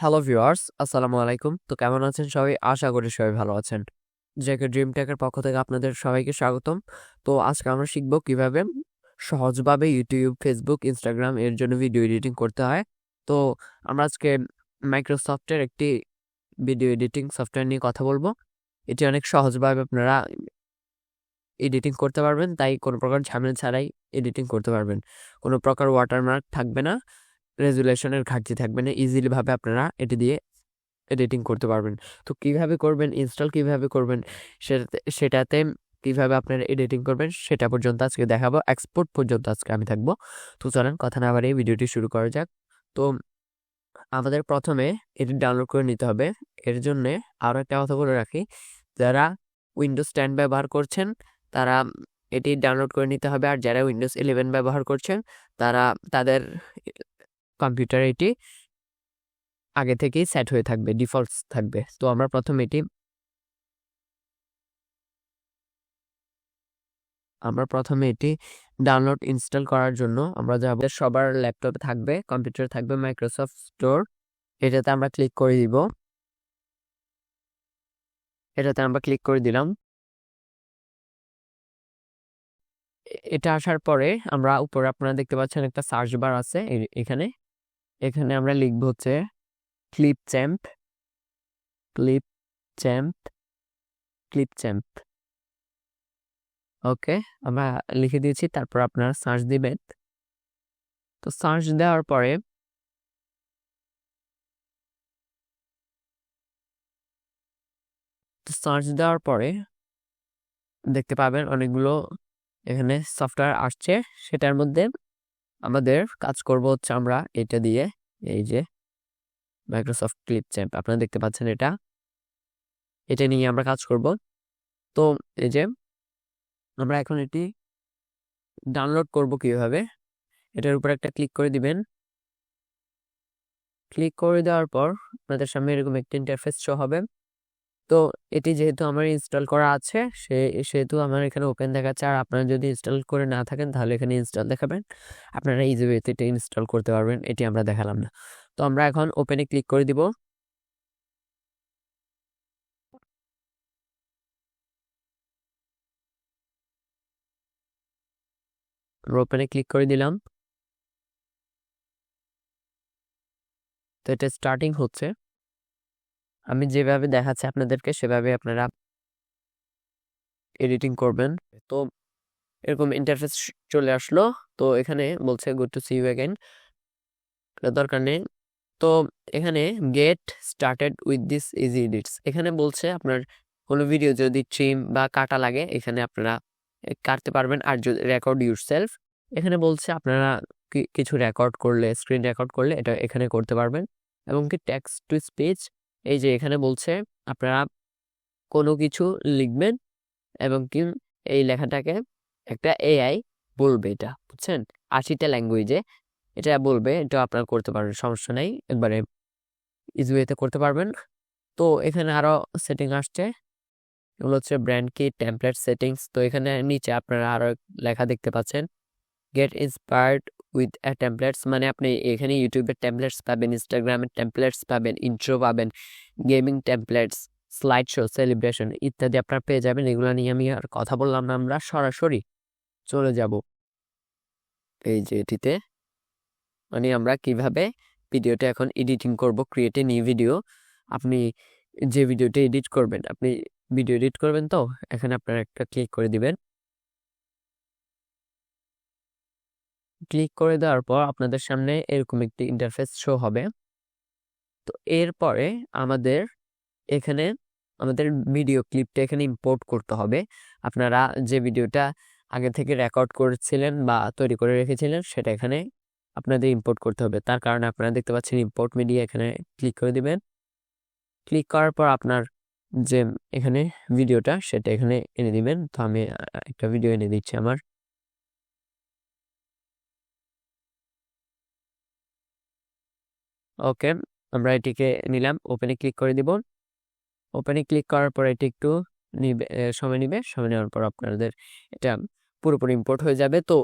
Hello viewers আসসালামু আলাইকুম তো কেমন আছেন সবাই? আশা করি সবাই ভালো আছেন। জেকে ড্রিম টেকের পক্ষ থেকে আপনাদের সবাইকে স্বাগতম। তো আজকে আমরা শিখব কীভাবে সহজভাবে ইউটিউব ফেসবুক ইনস্টাগ্রাম এর জন্য ভিডিও এডিটিং করতে হয়। তো আমরা আজকে মাইক্রোসফটের একটি ভিডিও এডিটিং সফটওয়্যার নিয়ে কথা বলব। এটি অনেক সহজভাবে আপনারা এডিটিং করতে পারবেন, তাই কোনো প্রকার ঝামেলা ছাড়াই এডিটিং করতে পারবেন। কোনো প্রকার ওয়াটারমার্ক থাকবে না। রেজুলেশনের ঘাটতি থাকবে না ইজিলিভাবে আপনারা এটি দিয়ে এডিটিং করতে পারবেন। তো কীভাবে করবেন ইনস্টল কীভাবে করবেন, সেটাতে সেটাতে কীভাবে আপনারা এডিটিং করবেন, সেটা পর্যন্ত আজকে দেখাবো এক্সপোর্ট পর্যন্ত আজকে আমি থাকব। তো চলেন, কথা না বাড়িয়ে ভিডিওটি শুরু করা যাক। তো আমাদের প্রথমে এটি ডাউনলোড করে নিতে হবে। এর জন্যে আরও একটা কথা বলে রাখি, যারা উইন্ডোজ টেন ব্যবহার করছেন, তারা এটি ডাউনলোড করে নিতে হবে। আর যারা উইন্ডোজ ইলেভেন ব্যবহার করছেন, তারা, তাদের কম্পিউটারে এটি আগে থেকেই সেট হয়ে থাকবে ডিফল্ট থাকবে। তো আমরা প্রথম এটি আমরা প্রথমে এটি ডাউনলোড ইনস্টল করার জন্য আমরা যাব সবার ল্যাপটপে থাকবে কম্পিউটারে থাকবে মাইক্রোসফট স্টোর এটাতে আমরা ক্লিক করে দিব। এটাতে আমরা ক্লিক করে দিলাম। এটা আসার পরে আমরা উপরে আপনারা দেখতে পাচ্ছেন একটা সার্চ বার আছে এখানে এখানে আমরা লিখব হচ্ছে Clipchamp Clipchamp Clipchamp okay আমরা লিখে দিয়েছি, তারপর আপনারা সার্চ দিবেন। তো সার্চ দেওয়ার পরে সার্চ দেওয়ার পরে দেখতে পাবেন অনেকগুলো এখানে সফটওয়্যার আসছে, সেটার মধ্যে আমাদের কাজ করব হচ্ছে আমরা এটা দিয়ে, এই যে মাইক্রোসফট ক্লিপ চ্যাম্প আপনারা দেখতে পাচ্ছেন এটা। এটা নিয়ে আমরা কাজ করব। তো এই যে আমরা এখন এটি ডাউনলোড করব কীভাবে, এটার উপর একটা ক্লিক করে দিবেন। ক্লিক করে দেওয়ার পর আপনাদের সামনে এরকম একটা ইন্টারফেস শো হবে। তো এটি যেহেতু আমার ইনস্টল করা আছে, সে, সেহেতু আমার এখানে ওপেন দেখাচ্ছে। আর আপনারা যদি ইনস্টল করে না থাকেন, তাহলে এখানে ইনস্টল দেখাবেন। আপনারা ইজি ওয়েতে এটা ইনস্টল করতে পারবেন, এটি আমরা দেখালাম না। তো আমরা এখন ওপেনে ক্লিক করে দিব। ওপেনে ক্লিক করে দিলাম। তো এটা স্টার্টিং হচ্ছে। আমি যেভাবে দেখাচ্ছি আপনাদেরকে সেভাবে আপনারা এডিটিং করবেন। তো এরকম ইন্টারফেস চলে আসলো। তো এখানে বলছে good to see you again দরকার নেই। তো এখানে get started with this easy edits এখানে বলছে, আপনার কোনো ভিডিও যদি ট্রিম বা কাটা লাগে, এখানে আপনারা কাটতে পারবেন আর যদি রেকর্ড ইউর সেলফ এখানে বলছে, আপনারা কিছু রেকর্ড করলে স্ক্রিন রেকর্ড করলে, এটা এখানে করতে পারবেন। এবং কি টেক্সট টু স্পিচ এই যে এখানে বলছে, আপনারা কোনো কিছু লিখবেন এবং কি এই লেখাটাকে একটা এআই বলবে এটা, বুঝছেন? আশিটা ল্যাঙ্গুয়েজে এটা বলবে, এটা আপনারা করতে পারবেন, সমস্যা নেই, একবারে ইজি ওয়েতে করতে পারবেন। তো এখানে আরও সেটিং আসছে, এগুলো হচ্ছে ব্র্যান্ড কি টেমপ্লেট সেটিংস তো এখানে নিচে আপনারা আরও লেখা দেখতে পাচ্ছেন get inspired with a templates মানে আপনি এখানে ইউটিউবের টেমপ্লেটস পাবেন ইনস্টাগ্রামের টেমপ্লেটস পাবেন ইন্ট্রো পাবেন gaming templates slide show celebration ইত্যাদি আপনারা পেয়ে যাবেন। এগুলো নিয়ে আমি আর কথা বললাম না আমরা, সরাসরি চলে যাব এই যে এটিতে। মানে আমরা কীভাবে ভিডিওটা এখন এডিটিং করব ক্রিয়েট এ নিউ ভিডিও আপনি যে ভিডিওটা এডিট করবেন, আপনি ভিডিও এডিট করবেন তো, এখানে আপনারা একটা ক্লিক করে দিবেন। ক্লিক করে দেওয়ার পর আপনাদের সামনে এরকম একটি ইন্টারফেস শো হবে। তো এরপরে আমাদের এখানে আমাদের ভিডিও ক্লিপটা এখানে ইম্পোর্ট করতে হবে। আপনারা যে ভিডিওটা আগে থেকে রেকর্ড করেছিলেন বা তৈরি করে রেখেছিলেন সেটা এখানে আপনাদের ইম্পোর্ট করতে হবে। তার কারণে আপনারা দেখতে পাচ্ছেন ইম্পোর্ট মিডিয়া এখানে ক্লিক করে দিবেন। ক্লিক করার পর আপনার যে এখানে ভিডিওটা সেটা এখানে এনে দিবেন। তো আমি একটা ভিডিও এনে দিচ্ছি আমার। ওকে, আমরা এটিকে নিলাম ওপেনে ক্লিক করে দিব। ওপেনে ক্লিক করার পর এটি একটু নিবে সময় নিবে, সময় নেওয়ার পর আপনাদের এটা পুরোপুরি ইম্পোর্ট হয়ে যাবে। তো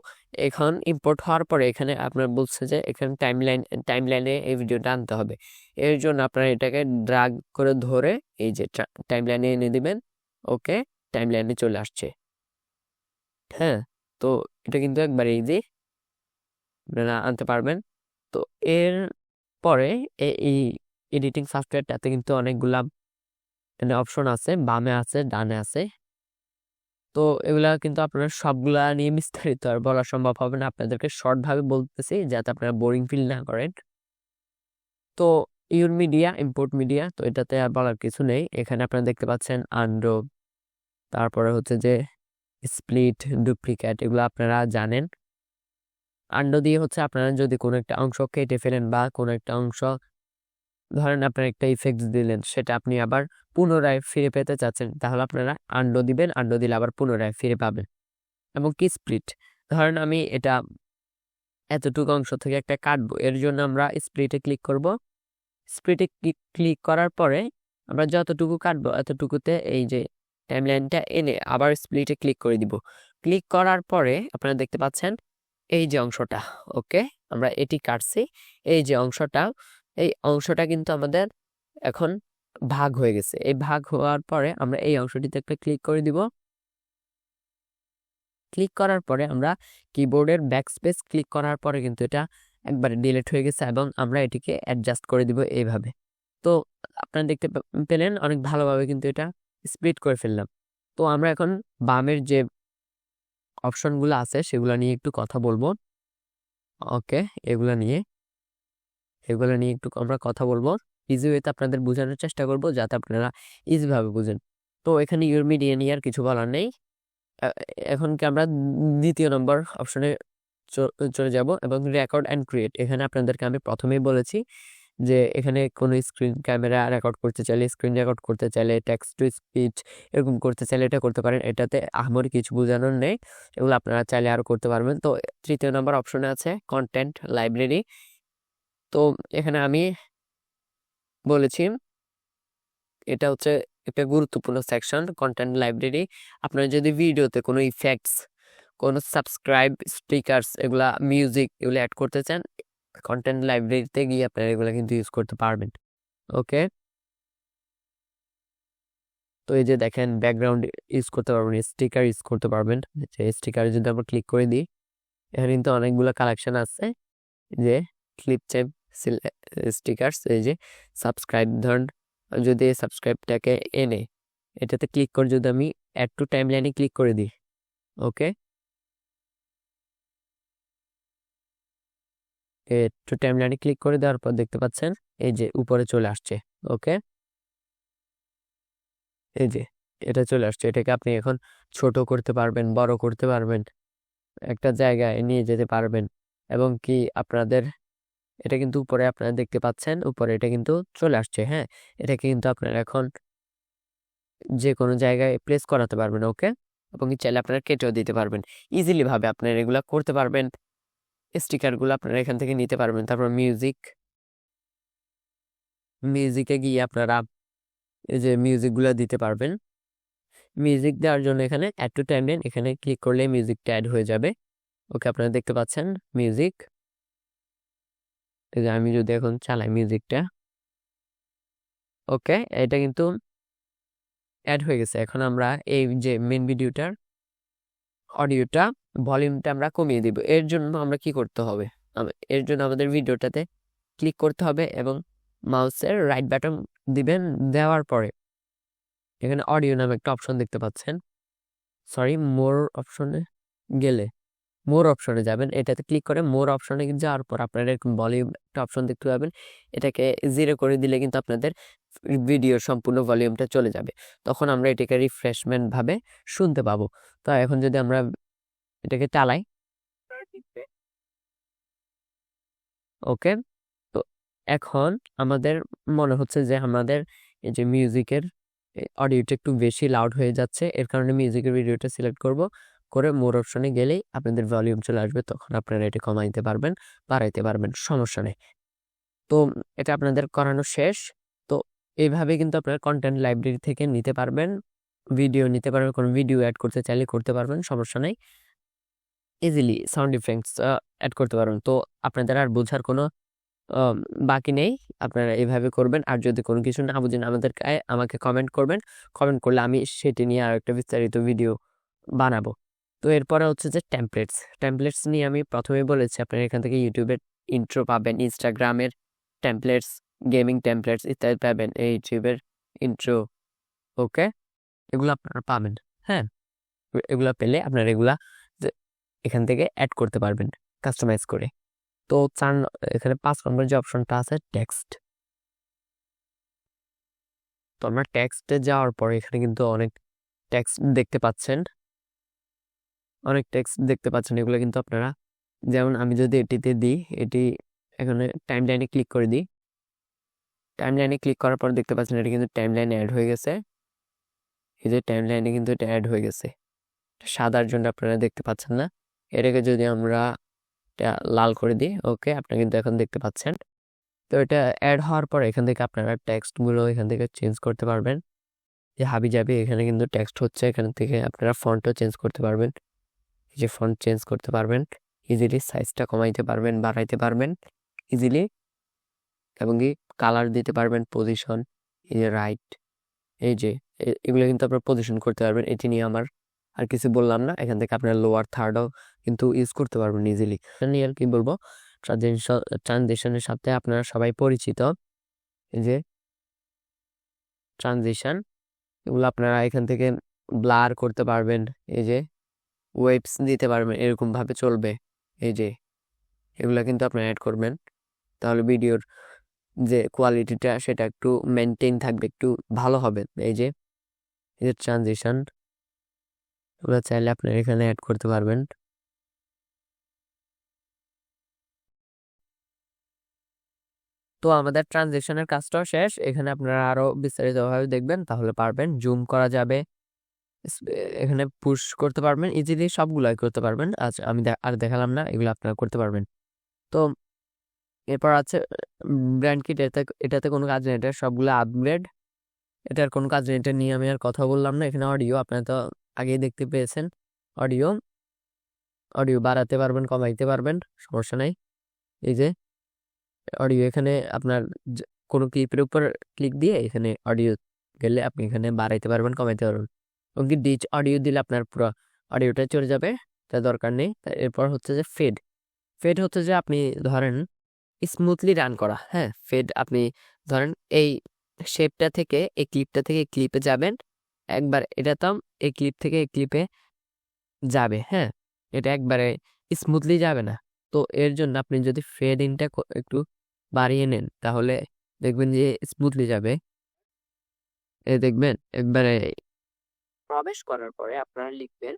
এখন ইম্পোর্ট হওয়ার পরে এখানে আপনার বলছে যে এখানে টাইম লাইন টাইম লাইনে এই ভিডিওটা আনতে হবে। এর জন্য আপনারা এটাকে ড্রাগ করে ধরে এই যে টাইম লাইনে এনে দিবেন। ওকে টাইম লাইনে চলে আসছে। হ্যাঁ তো এটা কিন্তু একবার ইজি আপনারা আনতে পারবেন। তো এর পরে এই এডিটিং সফটওয়্যারটাতে কিন্তু অনেকগুলা এখানে অপশন আছে, বামে আছে, ডানে আছে। তো এগুলা কিন্তু আপনারা সবগুলা নিয়ে বিস্তারিত আর বলা সম্ভব হবে না। আপনাদেরকে শর্টভাবে বলতেছি যাতে আপনারা বোরিং ফিল না করেন। তো ইউর মিডিয়া ইম্পোর্ট মিডিয়া তো এটাতে আর বলার কিছু নেই। এখানে আপনারা দেখতে পাচ্ছেন আন্ডো তারপরে হচ্ছে যে স্প্লিট ডুপ্লিকেট এগুলো আপনারা জানেন। আন্ডো দিয়ে হচ্ছে আপনারা যদি কোনো একটা অংশ কেটে ফেলেন বা কোনো একটা অংশ, ধরেন আপনার একটা ইফেক্টস দিলেন, সেটা আপনি আবার পুনরায় ফিরে পেতে চাচ্ছেন, তাহলে আপনারা আন্ডো দিবেন, আন্ডো দিলে আবার পুনরায় ফিরে পাবেন। এবং কি স্প্লিট ধরেন আমি এটা এতটুকু অংশ থেকে একটা কাটবো, এর জন্য আমরা স্প্লিটে ক্লিক করব। স্প্লিটে ক্লিক করার পরে আমরা যতটুকু কাটবো, এতটুকুতে এই যে টাইমলাইনটা এনে আবার স্প্লিটে ক্লিক করে দিব। ক্লিক করার পরে আপনারা দেখতে পাচ্ছেন এই যে অংশটা, ওকে? আমরা এটি কাটছি। এই যে অংশটা, এই অংশটা কিন্তু আমাদের এখন ভাগ হয়ে গেছে। এই ভাগ হওয়ার পরে আমরা এই অংশটিতে একটা ক্লিক করে দিব। ক্লিক করার পরে আমরা কিবোর্ডের ব্যাক স্পেস ক্লিক করার পরে কিন্তু এটা একবারে ডিলেট হয়ে গেছে এবং আমরা এটিকে অ্যাডজাস্ট করে দিব এইভাবে। তো আপনারা দেখতে পেলেন, অনেক ভালোভাবে কিন্তু এটা স্প্লিট করে ফেললাম। তো আমরা এখন বামের যে অপশনগুলো আছে, সেগুলো নিয়ে একটু কথা বলব। ওকে, এগুলো নিয়ে। এগুলো নিয়ে একটু আমরা কথা বলব। ইজি ওয়েতে আপনাদের বোঝানোর চেষ্টা করব, যাতে আপনারা ইজিভাবে বুঝেন। তো এখানে ইউর মিডিয়া নিয়ে আর কিছু বলার নেই। এখন কি আমরা দ্বিতীয় নম্বর অপশনে চলে যাব এবং রেকর্ড অ্যান্ড ক্রিয়েট এখানে আপনাদেরকে আমি প্রথমেই বলেছি যে এখানে কোনো স্ক্রিন ক্যামেরা রেকর্ড করতে চাইলে স্ক্রিন রেকর্ড করতে চাইলে টেক্সট টু স্পিচ এরকম করতে চাইলে এটা করতে পারেন। এটাতে আহমরি কিছু বোঝানোর নেই, এগুলো আপনারা চাইলে আরও করতে পারবেন। তো তৃতীয় নম্বর অপশনে আছে কন্টেন্ট লাইব্রেরি তো এখানে আমি বলেছি, এটা হচ্ছে একটা গুরুত্বপূর্ণ সেকশন কন্টেন্ট লাইব্রেরি আপনার যদি ভিডিওতে কোনো ইফেক্টস কোনো সাবস্ক্রাইব স্পিকার্স এগুলা মিউজিক এগুলো অ্যাড করতে চান কন্টেন্ট লাইব্রেরিতে গিয়ে আপনারা এগুলো কিন্তু ইউজ করতে পারবেন। ওকে তো এই যে দেখেন ব্যাকগ্রাউন্ড ইউজ করতে পারবেন স্টিকার ইউজ করতে পারবেন। যে স্টিকার যদি আমরা ক্লিক করে দিই, এখানে কিন্তু অনেকগুলো কালেকশন আছে। যে ক্লিপ চেপ স্টিকার্স এই যে সাবস্ক্রাইব ধরুন, যদি সাবস্ক্রাইবটাকে এনে, এটাতে ক্লিক করে যদি আমি অ্যাড টু টাইম লাইনে ক্লিক করে দিই। ওকে একটু টাইম লাইনে ক্লিক করে দেওয়ার পর দেখতে পাচ্ছেন, এই যে উপরে চলে আসছে ওকে এই যে এটা চলে আসছে, এটাকে আপনি এখন ছোট করতে পারবেন, বড় করতে পারবেন, একটা জায়গায় নিয়ে যেতে পারবেন, এবং কি আপনাদের, এটা কিন্তু উপরে আপনারা দেখতে পাচ্ছেন, উপরে এটা কিন্তু চলে আসছে হ্যাঁ? এটাকে কিন্তু আপনারা এখন যে কোনো জায়গায় প্লেস করাতে পারবেন ওকে এবং চাইলে আপনারা কেটেও দিতে পারবেন ইজিলি ভাবে আপনারা এগুলা করতে পারবেন। স্টিকারগুলো আপনারা এখান থেকে নিতে পারবেন। তারপর মিউজিক মিউজিকে গিয়ে আপনারা এই যে মিউজিকগুলো দিতে পারবেন। মিউজিক দেওয়ার জন্য এখানে অ্যাড টু টাইম এখানে ক্লিক করলে মিউজিকটা অ্যাড হয়ে যাবে। ওকে, আপনারা দেখতে পাচ্ছেন মিউজিক আমি যদি এখন চালাই মিউজিকটা ওকে, এটা কিন্তু অ্যাড হয়ে গেছে। এখন আমরা এই যে মেন ভিডিওটার অডিওটা ভলিউমটা আমরা কমিয়ে দিব। এর জন্য আমরা কি করতে হবে? এর জন্য আমাদের ভিডিওটাতে ক্লিক করতে হবে এবং মাউসের রাইট বাটন দিবেন দেওয়ার পরে। এখানে অডিও নামে একটা অপশন দেখতে পাচ্ছেন। সরি, মোর অপশনে গেলে মোর অপশনে যাবেন। এটাতে ক্লিক করে মোর অপশনে যাওয়ার পর আপনারা এরকম ভলিউম একটা অপশন দেখতে পাবেন। এটাকে জিরো করে দিলে কিন্তু আপনাদের ভিডিওর সম্পূর্ণ ভলিউমটা চলে যাবে। তখন আমরা এটাকে রিফ্রেশমেন্টভাবে শুনতে পাবো। তো এখন যদি আমরা এটাকে চালাই। ওকে? তো এখন আমাদের মনে হচ্ছে যে আমাদের এই যে মিউজিকের অডিওটা একটু বেশি লাউড হয়ে যাচ্ছে। এর কারণে মিউজিকের ভিডিওটা সিলেক্ট করব। করে মোর অপশনে গেলেই আপনাদের ভলিউম চলে আসবে, তখন আপনারা এটা কমাইতে পারবেন, বাড়াইতে পারবেন, সমস্যা নেই। তো এটা আপনাদের করানো শেষ। তো এইভাবে কিন্তু আপনারা কন্টেন্ট লাইব্রেরি থেকে নিতে পারবেন ভিডিও নিতে পারবেন, কোনো ভিডিও অ্যাড করতে চাইলে করতে পারবেন, সমস্যা নেই। ইজিলি সাউন্ড ইফেক্টস অ্যাড করতে পারবেন। তো আপনাদের আর বোঝার কোনো বাকি নেই। আপনারা এইভাবে করবেন। আর যদি কোনো কিছু না বুঝেন আমাদেরকে আমাকে কমেন্ট করবেন। কমেন্ট করলে আমি সেটি নিয়ে আর একটা বিস্তারিত ভিডিও বানাবো। তো এরপরে হচ্ছে যে টেমপ্লেটস টেমপ্লেটস নিয়ে আমি প্রথমে বলেছি, আপনারা এখান থেকে ইউটিউবের ইন্ট্রো পাবেন ইনস্টাগ্রামের টেমপ্লেটস গেমিং টেমপ্লেটস ইত্যাদি পাবেন, এই ইউটিউবের ইন্ট্রো ওকে এগুলো আপনারা পাবেন হ্যাঁ? এগুলো পেলে আপনারা এগুলা এখান থেকে অ্যাড করতে পারবেন কাস্টমাইজ করে। তো চার এখানে পাঁচ নম্বর যে অপশনটা আছে টেক্সট তো আমরা টেক্সটে যাওয়ার পরে এখানে কিন্তু অনেক টেক্সট দেখতে পাচ্ছেন। অনেক টেক্সট দেখতে পাচ্ছেন, এগুলো কিন্তু আপনারা, যেমন আমি যদি এটিতে দিই, এটি এখানে টাইম লাইনে ক্লিক করে দিই। টাইম লাইনে ক্লিক করার পর দেখতে পাচ্ছেন, এটা কিন্তু টাইম লাইনে অ্যাড হয়ে গেছে। এই যে টাইম লাইনে কিন্তু এটা অ্যাড হয়ে গেছে। সাদার জন্য আপনারা দেখতে পাচ্ছেন না। এটাকে যদি আমরা এটা লাল করে দিই, ওকে, আপনি কিন্তু এখন দেখতে পাচ্ছেন। তো এটা অ্যাড হওয়ার পর এখান থেকে আপনারা টেক্সটগুলো এখান থেকে চেঞ্জ করতে পারবেন। যে হাবি যাবি এখানে কিন্তু টেক্সট হচ্ছে, এখান থেকে আপনারা ফন্টও চেঞ্জ করতে পারবেন। এই যে ফন্ট চেঞ্জ করতে পারবেন ইজিলি সাইজটা কমাইতে পারবেন, বাড়াইতে পারবেন ইজিলি এবং কি কালার দিতে পারবেন পজিশন এই যে রাইট এই যে এগুলো কিন্তু আপনার পজিশন করতে পারবেন। এটি নিয়ে আমার আর কিছু বললাম না, এখান থেকে আপনার লোয়ার থার্ডও কিন্তু ইউজ করতে পারবেন ইজিলি আর কি বলব? ট্রানজেকশন ট্রানজেকশনের সাথে আপনারা সবাই পরিচিত। এই যে ট্রানজিশন এগুলো আপনারা এখান থেকে ব্লার করতে পারবেন। এই যে ওয়েবস দিতে পারবেন এরকম ভাবে চলবে। এই যে এগুলো কিন্তু আপনারা অ্যাড করবেন। তাহলে ভিডিওর যে কোয়ালিটিটা সেটা একটু মেনটেন থাকবে, একটু ভালো হবে। এই যে এই যে ট্রানজিশন এগুলো চাইলে আপনারা এখানে অ্যাড করতে পারবেন। তো আমাদের ট্রানজেকশনের কাজটাও শেষ। এখানে আপনারা আরও বিস্তারিতভাবে দেখবেন, তাহলে পারবেন। জুম করা যাবে। এখানে পুশ করতে পারবেন। ইজিলি সবগুলাই করতে পারবেন। আচ্ছা আমি আর দেখালাম না, এগুলো আপনারা করতে পারবেন। তো এরপর আছে ব্র্যান্ড কিট এটাতে এটাতে কোনো কাজ নেই। এটা সবগুলো আপগ্রেড এটার কোনো কাজ নেই। এটা নিয়ে আমি আর কথা বললাম না। এখানে অডিও আপনারা তো আগেই দেখতে পেয়েছেন। অডিও। অডিও বাড়াতে পারবেন, কমাইতে পারবেন, সমস্যা নাই। এই যে, অডিও এখানে আপনার কোনো ক্লিপের উপর ক্লিক দিয়ে এখানে অডিও গেলে আপনি এখানে বাড়াইতে পারবেন, কমাইতে পারবেন। এবং কি ডিচ অডিও দিলে আপনার পুরো অডিওটা চলে যাবে, তার দরকার নেই। এরপর হচ্ছে যে ফেড। ফেড হচ্ছে যে আপনি ধরেন স্মুথলি রান করা হ্যাঁ? ফেড আপনি ধরেন এই শেপটা থেকে, এই ক্লিপটা থেকে ক্লিপে যাবেন একবার এটা তো এই ক্লিপ থেকে এই ক্লিপে যাবে হ্যাঁ? এটা একবারে স্মুথলি যাবে না। তো এর জন্য আপনি যদি ফেড ইনটা একটু বাড়িয়ে নেন, তাহলে দেখবেন যে স্মুথলি যাবে। এ দেখবেন, একবারে প্রবেশ করার পরে আপনারা লিখবেন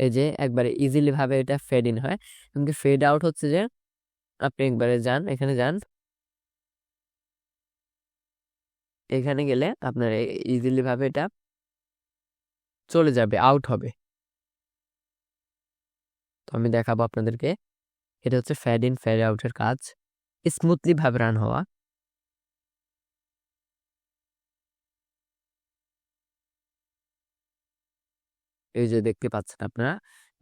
এই যে একবারে ইজিলি ভাবে এটা ফেড ইন হয়। কিন্তু ফেড আউট হচ্ছে যে আপনি একবারে যান, এখানে যান। এখানে গেলে আপনার ইজিলি ভাবে এটা চলে যাবে আউট হবে। তো আমি দেখাবো আপনাদেরকে। এটা হচ্ছে ফ্যাড ইন ফ্যাড আউটের কাজ। স্মুথলি ভাবে রান হওয়া। এই যে দেখতে পাচ্ছেন আপনারা,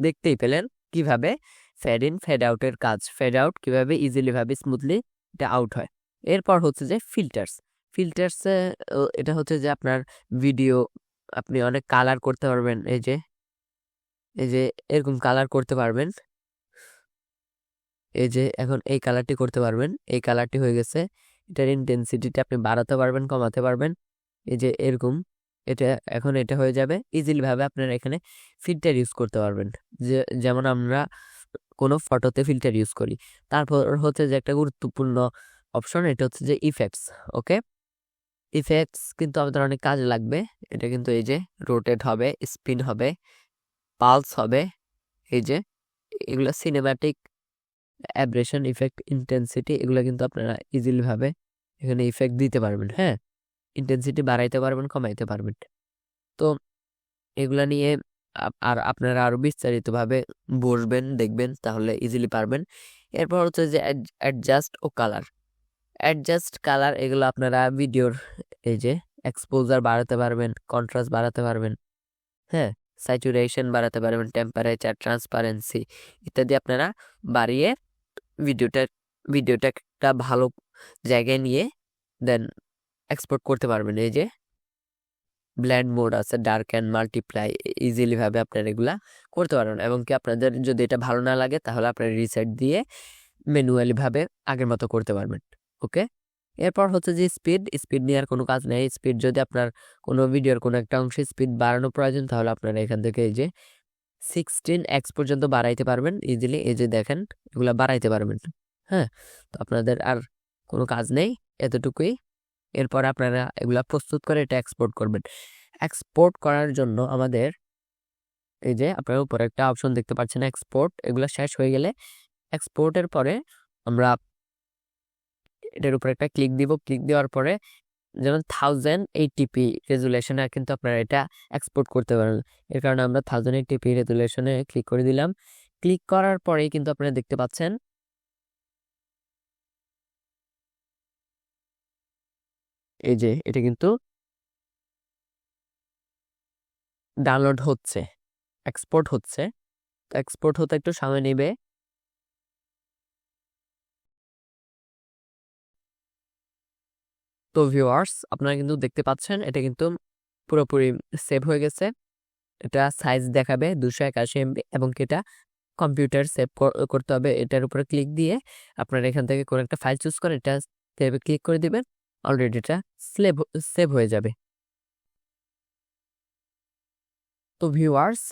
দেখতেই পেলেন কীভাবে ফ্যাড ইন ফ্যাড আউটের কাজ। ফ্যাড আউট কীভাবে ইজিলি ভাবে স্মুথলি এটা আউট হয়। এরপর হচ্ছে যে ফিল্টার্স ফিল্টার্সে এটা হচ্ছে যে আপনার ভিডিও আপনি অনেক কালার করতে পারবেন, এই যে এই যে এরকম কালার করতে পারবেন। এই যে এখন এই কালারটি করতে পারবেন, এই কালারটি হয়ে গেছে, এটার ইন্টেন্সিটিটা আপনি বাড়াতে পারবেন, কমাতে পারবেন, এই যে এরকম, এটা এখন এটা হয়ে যাবে ইজিলি ভাবে আপনারা এখানে ফিল্টার ইউজ করতে পারবেন, যে, যেমন আমরা কোনো ফটোতে ফিল্টার ইউজ করি। তারপর হচ্ছে যে একটা গুরুত্বপূর্ণ অপশন এটা হচ্ছে যে ইফেক্টস ওকে ইফেক্টস কিন্তু আমাদের অনেক কাজে লাগবে। এটা কিন্তু এই যে রোটেট হবে স্পিন হবে পালস হবে, এই যে এগুলো সিনেম্যাটিক অ্যাব্রেশন ইফেক্ট ইন্টেন্সিটি এগুলো কিন্তু আপনারা ইজিলিভাবে এখানে ইফেক্ট দিতে পারবেন হ্যাঁ? ইন্টেন্সিটি বাড়াইতে পারবেন, কমাইতে পারবেন। তো এগুলা নিয়ে আর আপনারা আরও বিস্তারিতভাবে বসবেন, দেখবেন, তাহলে ইজিলি পারবেন। এরপর হচ্ছে যে অ্যাডজাস্ট ও কালার অ্যাডজাস্ট কালার এগুলো আপনারা ভিডিওর এই যে এক্সপোজার বাড়াতে পারবেন কন্ট্রাস্ট বাড়াতে পারবেন হ্যাঁ স্যাচুরেশন বাড়াতে পারবেন টেম্পারেচার ট্রান্সপারেন্সি ইত্যাদি আপনারা বাড়িয়ে ভিডিওটা ভিডিওটা একটা ভালো জায়গায় নিয়ে দেন এক্সপোর্ট করতে পারবেন। এই যে ব্ল্যান্ড মোড আছে ডার্ক অ্যান্ড মাল্টিপ্লাই ইজিলিভাবে আপনারা এগুলা করতে পারবেন এবং কি আপনাদের যদি এটা ভালো না লাগে তাহলে আপনারা রিসেট দিয়ে ম্যানুয়ালি ভাবে আগের মতো করতে পারবেন ওকে এরপর হচ্ছে যে স্পিড স্পিড নেওয়ার কোনো কাজ নেই। স্পিড যদি আপনার কোনো ভিডিওর কোনো একটা অংশে স্পিড বাড়ানো প্রয়োজন, তাহলে আপনারা এখান থেকে এই যে সিক্সটিন এক্স পর্যন্ত বাড়াইতে পারবেন ইজিলি এই যে দেখেন, এগুলো বাড়াইতে পারবেন। হ্যাঁ তো আপনাদের আর কোনো কাজ নেই এতটুকুই। এরপর আপনারা এগুলা প্রস্তুত করে এটা এক্সপোর্ট করবেন। এক্সপোর্ট করার জন্য আমাদের এই যে আপনার উপরে একটা অপশন দেখতে পাচ্ছেন এক্সপোর্ট এগুলো শেষ হয়ে গেলে এক্সপোর্টের পরে আমরা এটার উপরে একটা ক্লিক দিব। ক্লিক দেওয়ার পরে যেমন থাউজেন্ড এইটিপি রেজুলেশনে কিন্তু আপনারা এটা এক্সপোর্ট করতে পারেন। এর কারণে আমরা থাউজেন্ড এইটিপি রেজুলেশনে ক্লিক করে দিলাম। ক্লিক করার পরেই কিন্তু আপনারা দেখতে পাচ্ছেন এই যে এটা কিন্তু ডাউনলোড হচ্ছে এক্সপোর্ট হচ্ছে। তো এক্সপোর্ট হতে একটু সময় নেবে। তো ভিউয়ার্স আপনারা কিন্তু দেখতে পাচ্ছেন, এটা কিন্তু পুরোপুরি সেভ হয়ে গেছে। এটা সাইজ দেখাবে দুশো একাশি এমবি এবং এটা কম্পিউটার সেভ করতে হবে। এটার উপরে ক্লিক দিয়ে আপনারা এখান থেকে কোনো একটা ফাইল চুজ করে এটা সেভে ক্লিক করে দিবেন। অলরেডি এটা স্লেভ সেভ হয়ে যাবে। তো ভিউয়ার্স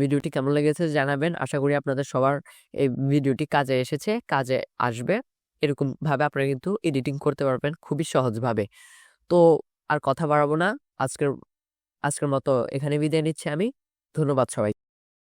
ভিডিওটি কেমন লেগেছে জানাবেন। আশা করি আপনাদের সবার এই ভিডিওটি কাজে এসেছে, কাজে আসবে। এরকম ভাবে আপনারা কিন্তু এডিটিং করতে পারবেন খুবই সহজভাবে তো আর কথা বাড়াবো না। আজকের আজকের মতো এখানে বিদায় নিচ্ছি আমি। ধন্যবাদ সবাই।